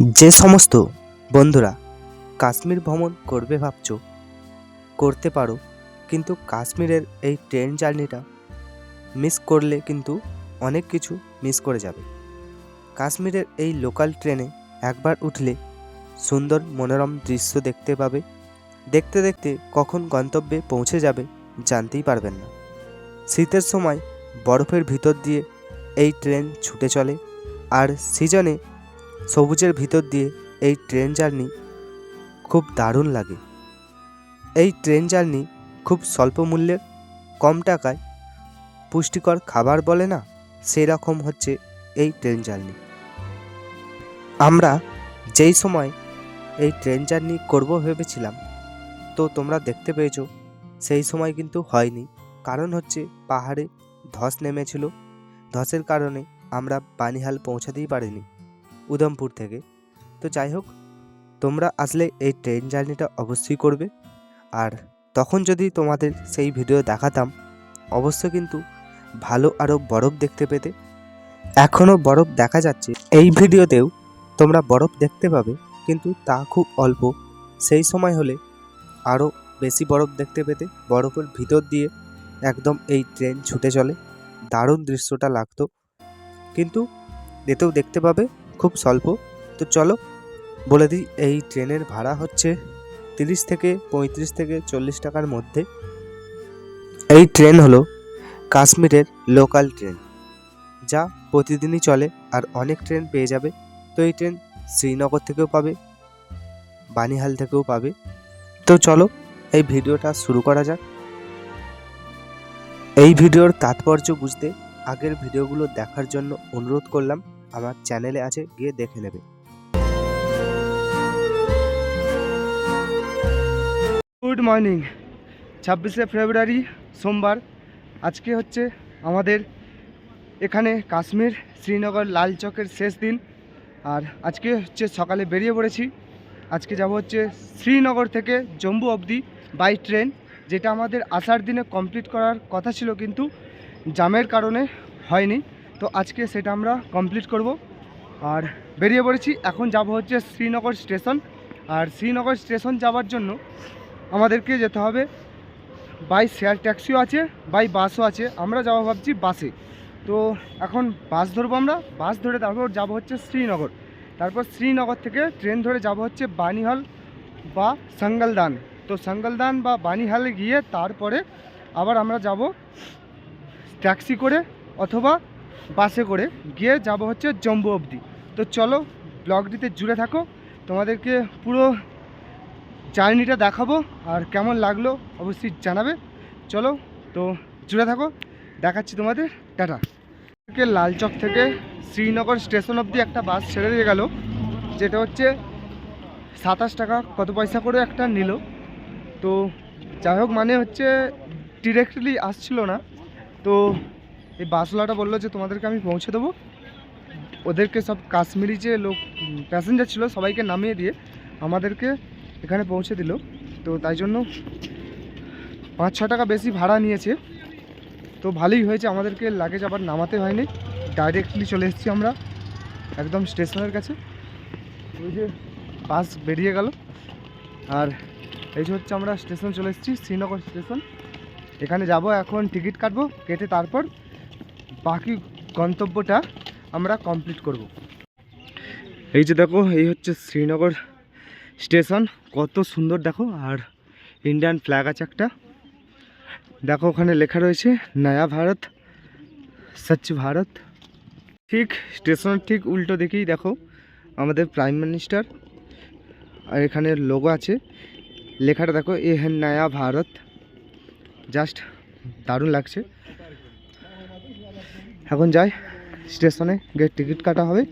যে সমস্ত বন্ধুরা কাশ্মীর ভ্রমণ করবে ভাবছ, করতে পারো, কিন্তু কাশ্মীরের এই ট্রেন জার্নিটা মিস করলে কিন্তু অনেক কিছু মিস করে যাবে। কাশ্মীরের এই লোকাল ট্রেনে একবার উঠলে সুন্দর মনোরম দৃশ্য দেখতে পাবে। দেখতে দেখতে কখন গন্তব্যে পৌঁছে যাবে জানতেই পারবেন না। শীতের সময় বরফের ভিতর দিয়ে এই ট্রেন ছুটে চলে, আর সিজনে সবুজের ভিতর দিয়ে এই ট্রেন জার্নি খুব দারুণ লাগে। এই ট্রেন জার্নি খুব স্বল্প মূল্যে, কম টাকায়, পুষ্টিকর খাবার বলে না সেই রকম হচ্ছে এই ট্রেন জার্নি। আমরা যেই সময় এই ট্রেন জার্নি করব ভেবেছিলাম, তো তোমরা দেখতে পেয়েছ, সেই সময় কিন্তু হয়নি। কারণ হচ্ছে পাহাড়ে ধস নেমেছিল, ধসের কারণে আমরা বানিহাল পৌঁছাতেই পারিনি। উধমপুর থেকে। তো যাই হোক, তোমরা আসলে এই ট্রেন জার্নিটা অবশ্যই করবে। আর তখন যদি তোমাদের সেই ভিডিও দেখাতাম অবশ্য কিন্তু ভালো আরও বরফ দেখতে পেতে। এখনও বরফ দেখা যাচ্ছে। এই ভিডিওতেও তোমরা বরফ দেখতে পাবে, কিন্তু তা খুব অল্প। সেই সময় হলে আরও বেশি বরফ দেখতে পেতে। বরফের ভিতর দিয়ে একদম এই ট্রেন ছুটে চলে। দারুণ দৃশ্যটা লাগতো। কিন্তু এতেও দেখতে পাবে খুব স্বল্প। তো চলো, বলে দিই, এই ট্রেনের ভাড়া হচ্ছে তিরিশ থেকে পঁয়ত্রিশ থেকে চল্লিশ টাকার মধ্যে। এই ট্রেন হলো কাশ্মীরের লোকাল ট্রেন, যা প্রতিদিনই চলে আর অনেক ট্রেন পেয়ে যাবে। তো এই ট্রেন শ্রীনগর থেকেও পাবে, বানিহাল থেকেও পাবে। তো চলো, এই ভিডিওটা শুরু করা যাক। এই ভিডিওর তাৎপর্য বুঝতে আগের ভিডিওগুলো দেখার জন্য অনুরোধ করলাম। আমার চ্যানেলে আছে, গিয়ে দেখে নেবে। গুড মর্নিং ছাব্বিশে ফেব্রুয়ারি, সোমবার। আজকে হচ্ছে আমাদের এখানে কাশ্মীর শ্রীনগর লাল চকের শেষ দিন। আর আজকে হচ্ছে সকালে বেরিয়ে পড়েছি। আজকে যাব হচ্ছে শ্রীনগর থেকে জম্মু অবধি বাই ট্রেন যেটা আমাদের আসার দিনে কমপ্লিট করার কথা ছিল, কিন্তু জামের কারণে হয়নি। তো আজকে সেটা আমরা কমপ্লিট করব। আর বেরিয়ে পড়েছি, এখন যাব হচ্ছে শ্রীনগর স্টেশন। আর শ্রীনগর স্টেশন যাওয়ার জন্য আমাদেরকে যেতে হবে বাই শেয়ার ট্যাক্সিও আছে বাই বাসও আছে। আমরা যাব ভাবছি বাসে তো এখন বাস ধরবো আমরা বাস ধরে তারপর যাব হচ্ছে শ্রীনগর। তারপর শ্রীনগর থেকে ট্রেন ধরে যাব হচ্ছে বানিহাল বা সাঙ্গলদান। তো সাঙ্গলদান বা বানিহালে গিয়ে তারপরে আবার আমরা যাব ট্যাক্সি করে অথবা বাসে করে গিয়ে যাব হচ্ছে জম্বু অবধি। তো চলো ব্লগটিতে জুড়ে থাকো। তোমাদেরকে পুরো জার্নিটা দেখাবো আর কেমন লাগল অবশ্যই জানাবে। চলো, তো জুড়ে থাকো। দেখাচ্ছি তোমাদের। টাটা। লালচক থেকে শ্রীনগর স্টেশন অবধি একটা বাস ছেড়ে দিয়ে গেল, যেটা হচ্ছে সাতাশ টাকা কত পয়সা করে একটা নিল। তো যাই হোক মানে হচ্ছে ডিরেক্টলি আসছিল না। তো এই বাসওয়ালাটা বলল যে, তোমাদেরকে আমি পৌঁছে দেবো। ওদেরকে সব কাশ্মীরি যে লোক প্যাসেঞ্জার ছিল, সবাইকে নামিয়ে দিয়ে আমাদেরকে এখানে পৌঁছে দিল। তো তাই জন্য পাঁচ, ছ টাকা বেশি ভাড়া নিয়েছে। তো ভালোই হয়েছে, আমাদেরকে লাগেজ আবার নামাতে হয়নি। ডাইরেক্টলি চলে এসেছি আমরা, একদম স্টেশনের কাছে। ওই যে বাস বেরিয়ে গেল। আর এই যে হচ্ছে আমরা স্টেশন চলে এসেছি, শ্রীনগর স্টেশন। এখানে যাব এখন, টিকিট কাটবো, কেটে তারপর বাকি গন্তব্যটা আমরা কমপ্লিট করব। এই যে দেখো, এই হচ্ছে শ্রীনগর স্টেশন। কত সুন্দর দেখো, আর ইন্ডিয়ান ফ্ল্যাগ আছে একটা। দেখো, ওখানে লেখা রয়েছে, নয়া ভারত, স্বচ্ছ ভারত। ঠিক, স্টেশনের ঠিক উল্টো দেখেই দেখো, আমাদের প্রাইম মিনিস্টার আর এখানে লোগো আছে। লেখাটা দেখো, এ হ্যাঁ নয়া ভারত। জাস্ট দারুণ লাগছে। এখন যাই, স্টেশনে গিয়ে টিকিট কাটা হবে।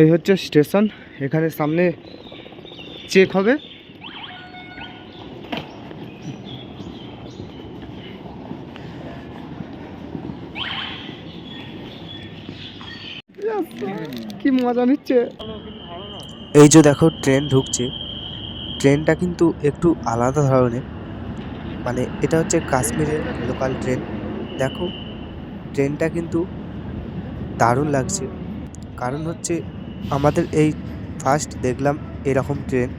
এই হচ্ছে স্টেশন, এখানে সামনে চেক হবে। কি মজা নিচ্ছে। এই যে দেখো ট্রেন ঢুকছে। ট্রেনটা কিন্তু একটু আলাদা ধরনের। মানে এটা হচ্ছে কাশ্মীরের লোকাল ট্রেন দেখো ট্রেনটা কিন্তু দারুণ লাগছে। কারণ হচ্ছে আমাদের এই ফার্স্ট দেখলাম এরকম ট্রেন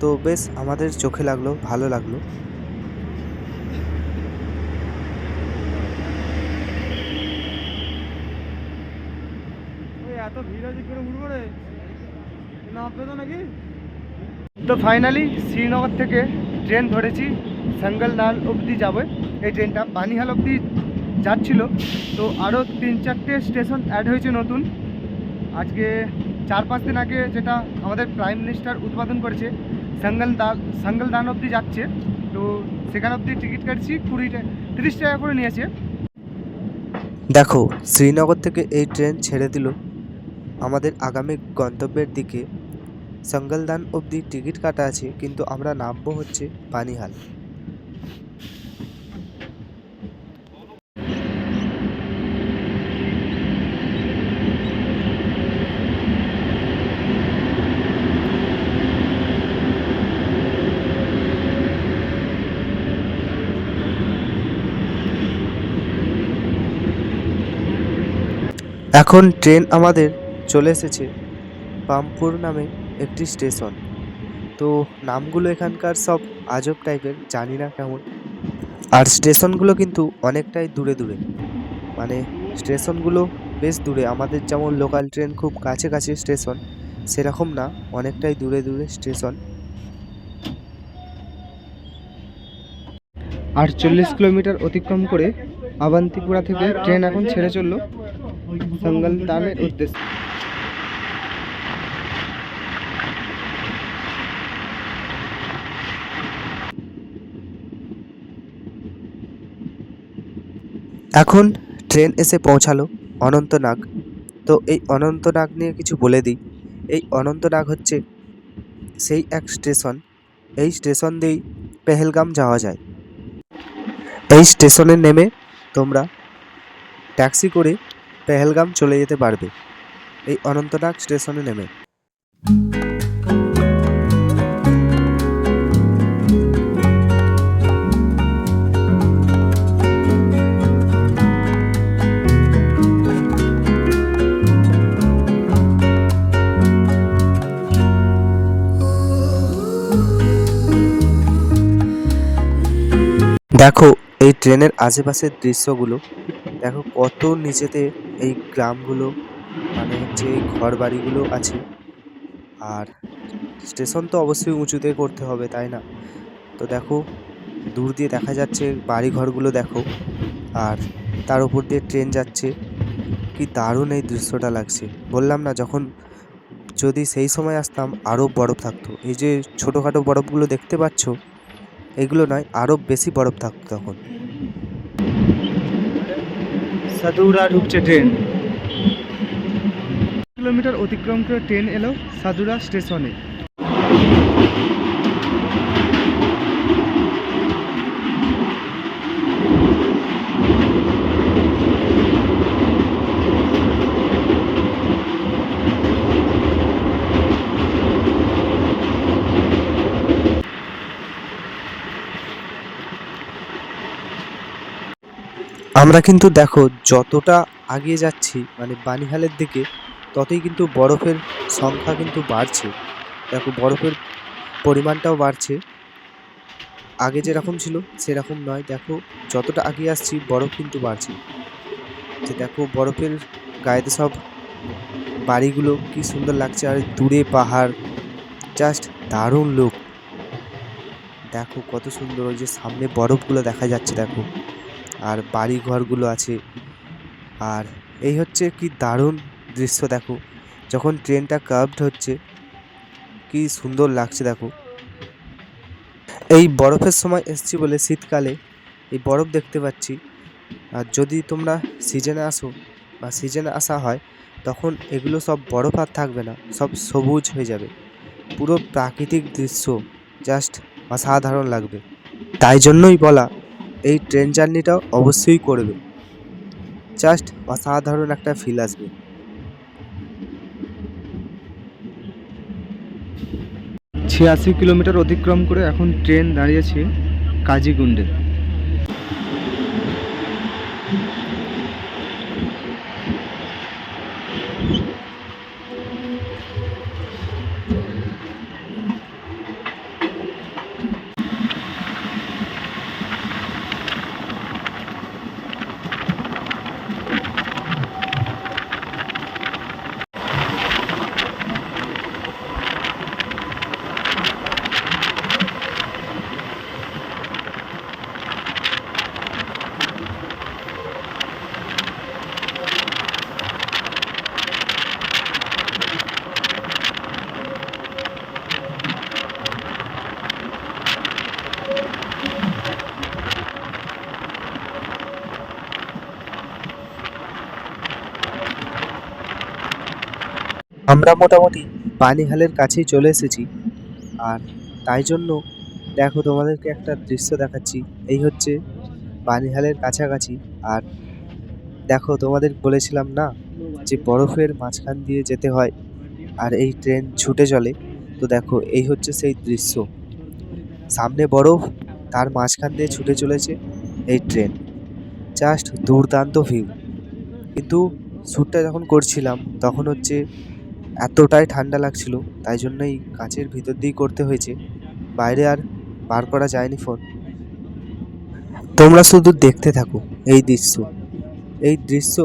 তো বেশ আমাদের চোখে লাগল, ভালো লাগল। এত ভিড় আছে করে উঠবো রে? নামবে তো নাকি? তো ফাইনালি শ্রীনগর থেকে ট্রেন ধরেছি সাঙ্গলদাল অবধি যাবে। এই ট্রেনটা বানিহাল অবধি যাচ্ছিল। তো আরও তিন চারটে স্টেশন অ্যাড হয়েছে নতুন। আজকে চার পাঁচ দিন আগে যেটা আমাদের প্রাইম মিনিস্টার উদ্বোধন করেছে সাঙ্গলদাল সাঙ্গলদান অবধি যাচ্ছে। তো সেখান অবধি টিকিট কাটছি, কুড়ি তিরিশ টাকা করে নিয়েছে। দেখো, শ্রীনগর থেকে এই ট্রেন ছেড়ে দিল। আমাদের আগামী গন্তব্যের দিকে সঙ্গলদান অবধি টিকিট কাটা আছে, কিন্তু আমরা নামবো হচ্ছে পানিহাল। এখন ট্রেন আমাদের চলে এসেছে, পামপুর নামে একটি স্টেশন। তো নামগুলো এখানকার সব আজব টাইপের, জানি না কেমন। আর স্টেশনগুলো কিন্তু অনেকটাই দূরে দূরে। মানে স্টেশনগুলো বেশ দূরে। আমাদের যেমন লোকাল ট্রেন খুব কাছে কাছে স্টেশন, সেরকম না, অনেকটাই দূরে দূরে স্টেশন। আটচল্লিশ কিলোমিটার অতিক্রম করে আবান্তিপুরা থেকে ট্রেন এখন ছেড়ে চলল সঙ্গলদানের উদ্দেশ্যে। এখন ট্রেন এসে পৌঁছালো অনন্তনাগ। তো এই অনন্তনাগ নিয়ে কিছু বলে দিই। এই অনন্তনাগ হচ্ছে সেই এক স্টেশন। এই স্টেশন দিয়েই পেহেলগাম যাওয়া যায়। এই স্টেশনে নেমে তোমরা ট্যাক্সি করে পেহেলগাম চলে যেতে পারবে। এই অনন্তনাগ স্টেশনে নেমে। দেখো, এই ট্রেনের আশেপাশের দৃশ্যগুলো, দেখো কত নিচেতে এই গ্রামগুলো মানে হচ্ছে ঘর বাড়িগুলো আছে। আর স্টেশন তো অবশ্যই উঁচুতে করতে হবে, তাই না? তো দেখো, দূর দিয়ে দেখা যাচ্ছে বাড়ি ঘরগুলো দেখো, আর তার উপর দিয়ে ট্রেন যাচ্ছে। কি দারুণ এই দৃশ্যটা লাগছে। বললাম না, যখন যদি সেই সময় আসতাম আরও বরফ থাকতো। এই যে ছোটোখাটো বরফগুলো দেখতে পাচ্ছ এগুলো নয় আরও বেশি বরফ থাকতো তখন। সাদুরা ঢুকছে ট্রেন। কিলোমিটার অতিক্রম করে ট্রেন এলো সাদুরা স্টেশনে। আমরা কিন্তু দেখো যতটা আগিয়ে যাচ্ছি মানে বানিহালের দিকে, ততই কিন্তু বরফের সংখ্যা কিন্তু বাড়ছে। দেখো বরফের পরিমাণটাও বাড়ছে। আগে যেরকম ছিল, সেরকম নয়। দেখো যতটা আগিয়ে আসছি, বরফ কিন্তু বাড়ছে। যে দেখো বরফের গায়েতে সব বাড়িগুলো কি সুন্দর লাগছে। আর দূরে পাহাড় জাস্ট দারুণ লোক দেখো কত সুন্দর, ওই যে সামনে বরফগুলো দেখা যাচ্ছে, দেখো। আর বাড়ি ঘরগুলো আছে। আর এই হচ্ছে কি দারুণ দৃশ্য দেখো। যখন ট্রেনটা কার্ভড হচ্ছে, কি সুন্দর লাগছে দেখো। এই বরফের সময় এসছি বলে শীতকালে এই বরফ দেখতে পাচ্ছি। আর যদি তোমরা সিজনে আসো বা সিজনে আসা হয়, তখন এগুলো সব বরফ আর থাকবে না, সব সবুজ হয়ে যাবে। পুরো প্রাকৃতিক দৃশ্য জাস্ট অসাধারণ লাগবে। তাই জন্যই বলা এই ট্রেন জার্নিটা অবশ্যই করবে। জাস্ট অসাধারণ একটা ফিল আসবে। ছিয়াশি কিলোমিটার অতিক্রম করে এখন ট্রেন দাঁড়িয়েছে কাজীগুন্ডে আমরা মোটামুটি পানিহালের কাছেই চলে এসেছি। আর তাই জন্য দেখো তোমাদেরকে একটা দৃশ্য দেখাচ্ছি। এই হচ্ছে পানিহালের কাছাকাছি। আর দেখো তোমাদের বলেছিলাম না যে বরফের মাঝখান দিয়ে যেতে হয় আর এই ট্রেন ছুটে চলে। তো দেখো এই হচ্ছে সেই দৃশ্য। সামনে বরফ, তার মাঝখান দিয়ে ছুটে চলেছে এই ট্রেন। জাস্ট দুর্দান্ত ভিউ। কিন্তু শ্যুটটা যখন করছিলাম তখন হচ্ছে এতটাই ঠান্ডা লাগছিল, তাই জন্যই কাঁচের ভিতর দিয়েই করতে হয়েছে। বাইরে আর বার করা যায়নি ফোন। তোমরা শুধু দেখতে থাকো এই দৃশ্য। এই দৃশ্য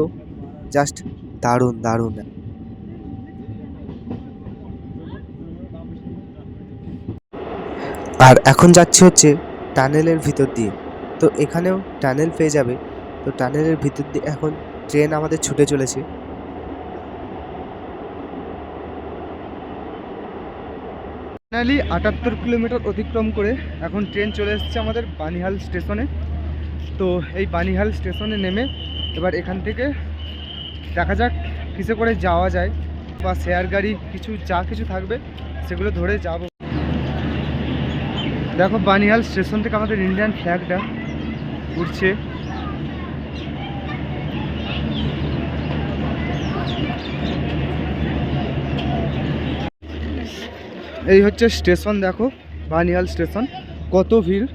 জাস্ট দারুণ দারুণ। আর এখন যাচ্ছি হচ্ছে টানেলের ভিতর দিয়ে। তো এখানেও টানেল পেয়ে যাবে। তো টানেলের ভিতর দিয়ে এখন ট্রেন আমাদের ছুটে চলেছে। ফাইনালি আটাত্তর কিলোমিটার অতিক্রম করে এখন ট্রেন চলে এসেছে আমাদের বানিহাল স্টেশনে তো এই বানিহাল স্টেশনে নেমে এবার এখান থেকে দেখা যাক কিসে করে যাওয়া যায় বা শেয়ার গাড়ি কিছু, যা কিছু থাকবে সেগুলো ধরে যাব। দেখো বানিহাল স্টেশন থেকে আমাদের ইন্ডিয়ান ফ্ল্যাগটা উঠছে এই হচ্ছে স্টেশন, দেখো বানিহাল স্টেশন, কত ভিড়।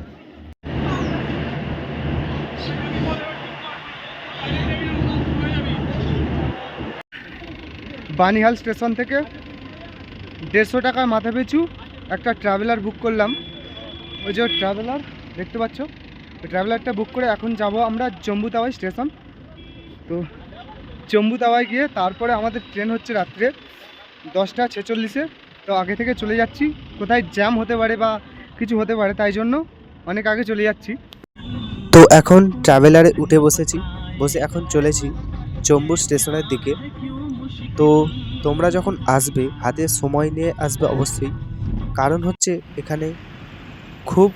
বানিহাল স্টেশন থেকে দেড়শো টাকার মাথা পিছু একটা ট্রাভেলার বুক করলাম। ওই যে ট্রাভেলার দেখতে পাচ্ছ? ট্রাভেলারটা বুক করে এখন যাব আমরা জম্বু তাওয়াই স্টেশন। তো জম্বু তাওয়ায় গিয়ে তারপরে আমাদের ট্রেন হচ্ছে রাত্রে দশটা ছেচল্লিশে। তো আগে থেকে চলে যাচ্ছি। কোথায় জ্যাম হতে পারে বা কিছু হতে পারে, তাই জন্য অনেক আগে চলে যাচ্ছি। তো এখন ট্রাভেলারে উঠে বসেছি, বসে এখন চলেছি জম্বু স্টেশনের দিকে। তো তোমরা যখন আসবে, হাতে সময় নিয়ে আসবে অবশ্যই। কারণ হচ্ছে এখানে খুব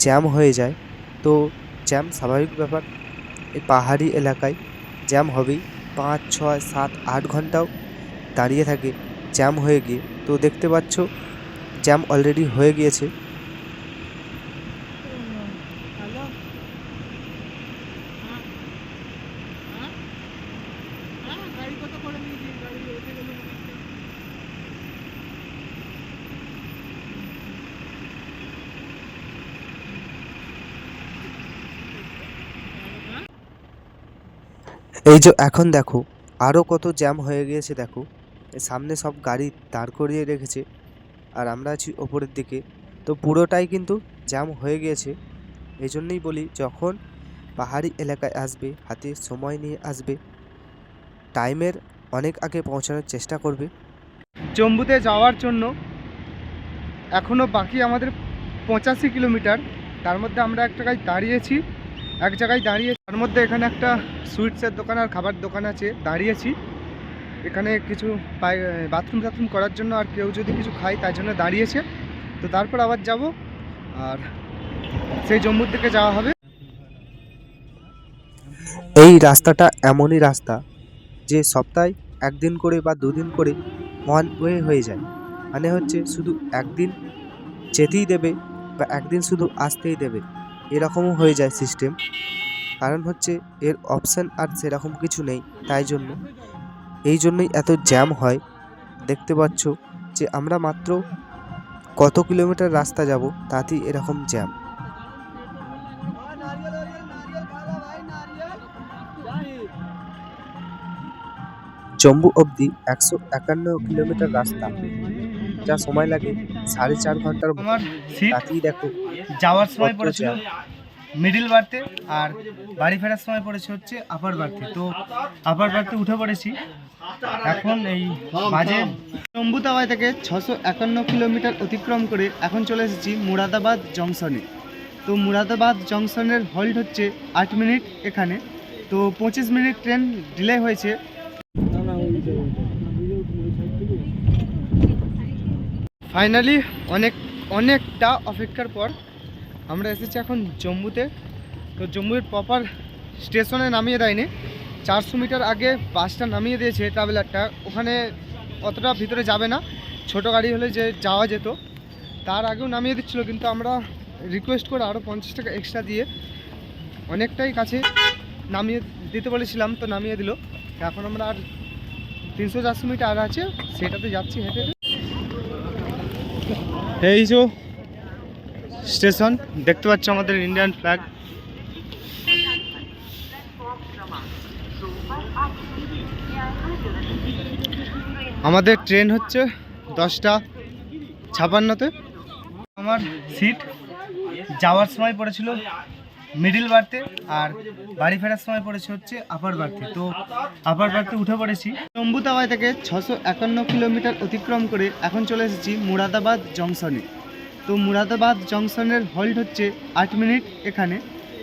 জ্যাম হয়ে যায়। তো জ্যাম স্বাভাবিক ব্যাপার। এই পাহাড়ি এলাকায় জ্যাম হবেই। পাঁচ, ছয়, সাত, আট ঘন্টাও দাঁড়িয়ে থাকে। জ্যাম হয়ে গিয়ে। তো দেখতে পাচ্ছ জ্যাম অলরেডি হয়ে গিয়েছে। এই যে এখন দেখো আরও কত জ্যাম হয়ে গিয়েছে দেখো। সামনে সব গাড়ি দাঁড় করিয়ে রেখেছে আর আমরা আছি ওপরের দিকে। তো পুরোটাই কিন্তু জ্যাম হয়ে গিয়েছে। এই জন্যই বলি যখন পাহাড়ি এলাকায় আসবে, হাতে সময় নিয়ে আসবে, টাইমের অনেক আগে পৌঁছানোর চেষ্টা করবে। জম্বুতে যাওয়ার জন্য এখনও বাকি আমাদের পঁচাশি কিলোমিটার। তার মধ্যে আমরা এক জায়গায় দাঁড়িয়েছি, এক জায়গায় দাঁড়িয়ে তার মধ্যে এখানে একটা সুইটসের দোকান আর খাবার দোকান আছে, দাঁড়িয়েছি। এখানে কিছু বাথরুম টাথরুম করার জন্য আর কেউ যদি কিছু খায়, তার জন্য দাঁড়িয়েছে। তো তারপর আবার যাব, আর সেই জম্মুর দিকে যাওয়া হবে। এই রাস্তাটা এমনই রাস্তা যে সপ্তাহে একদিন করে বা দুদিন করে ওয়ান ওয়ে হয়ে যায়। মানে হচ্ছে শুধু একদিন যেতেই দেবে বা একদিন শুধু আসতেই দেবে। এরকমও হয়ে যায় সিস্টেম কারণ হচ্ছে এর অপশান আর সেরকম কিছু নেই, তাই জন্য এই জন্যই এত জ্যাম হয়। দেখতে পাচ্ছ যে আমরা মাত্র কত কিলোমিটার রাস্তা যাব তাতেই এরকম জ্যাম। জম্বু অবধি একশো একান্ন কিলোমিটার রাস্তা যা সময় লাগে সাড়ে চার ঘণ্টার তাতেই দেখো যাওয়ার সময় পড়েছিল। মিডিল বার্থে আর বাড়ি ফেরার সময় পড়েছে হচ্ছে আপার বার্থে তো আপার বার্থে উঠে পড়েছি। এখন এই মাঝে জম্বুতাবাই থেকে ছশো একান্ন কিলোমিটার অতিক্রম করে এখন চলে এসেছি মুরাদাবাদ জংশনে। তো মুরাদাবাদ জংশনের হল্ট হচ্ছে আট মিনিট এখানে। তো পঁচিশ মিনিট ট্রেন ডিলে হয়েছে। ফাইনালি অনেক, অনেকটা অপেক্ষার পর আমরা এসেছি এখন জম্মুতে। তো জম্মুর প্রপার স্টেশনে নামিয়ে দেয়নি। চারশো মিটার আগে বাসটা নামিয়ে দিয়েছে ট্রাভেলারটা ওখানে অতটা ভিতরে যাবে না। ছোট গাড়ি হলে যে যাওয়া যেত। তার আগেও নামিয়ে দিচ্ছিল, কিন্তু আমরা রিকোয়েস্ট করে আরও পঞ্চাশ টাকা এক্সট্রা দিয়ে অনেকটাই কাছে নামিয়ে দিতে বলেছিলাম, তো নামিয়ে দিল। এখন আমরা আর তিনশো চারশো মিটার আর আছে, সেটাতে যাচ্ছি হেঁটে। এই যে স্টেশন, দেখতে পাচ্ছ আমাদের ইন্ডিয়ান ফ্ল্যাগ আমাদের ট্রেন হচ্ছে দশটা ছাপান্নতে। আমার সিট যাওয়ার সময় পড়েছিল মিডিল বার্থে আর বাড়ি ফেরার সময় পড়েছে হচ্ছে আপার বার্থে তো আপার বার্থে উঠে পড়েছি। জম্বুতাবাই থেকে ছশো একান্ন কিলোমিটার অতিক্রম করে এখন চলে এসেছি মুরাদাবাদ জংশনে। তো মুরাদাবাদ জংশনের হল্ট হচ্ছে আট মিনিট এখানে।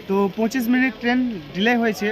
তো পঁচিশ মিনিট ট্রেন ডিলে হয়েছে।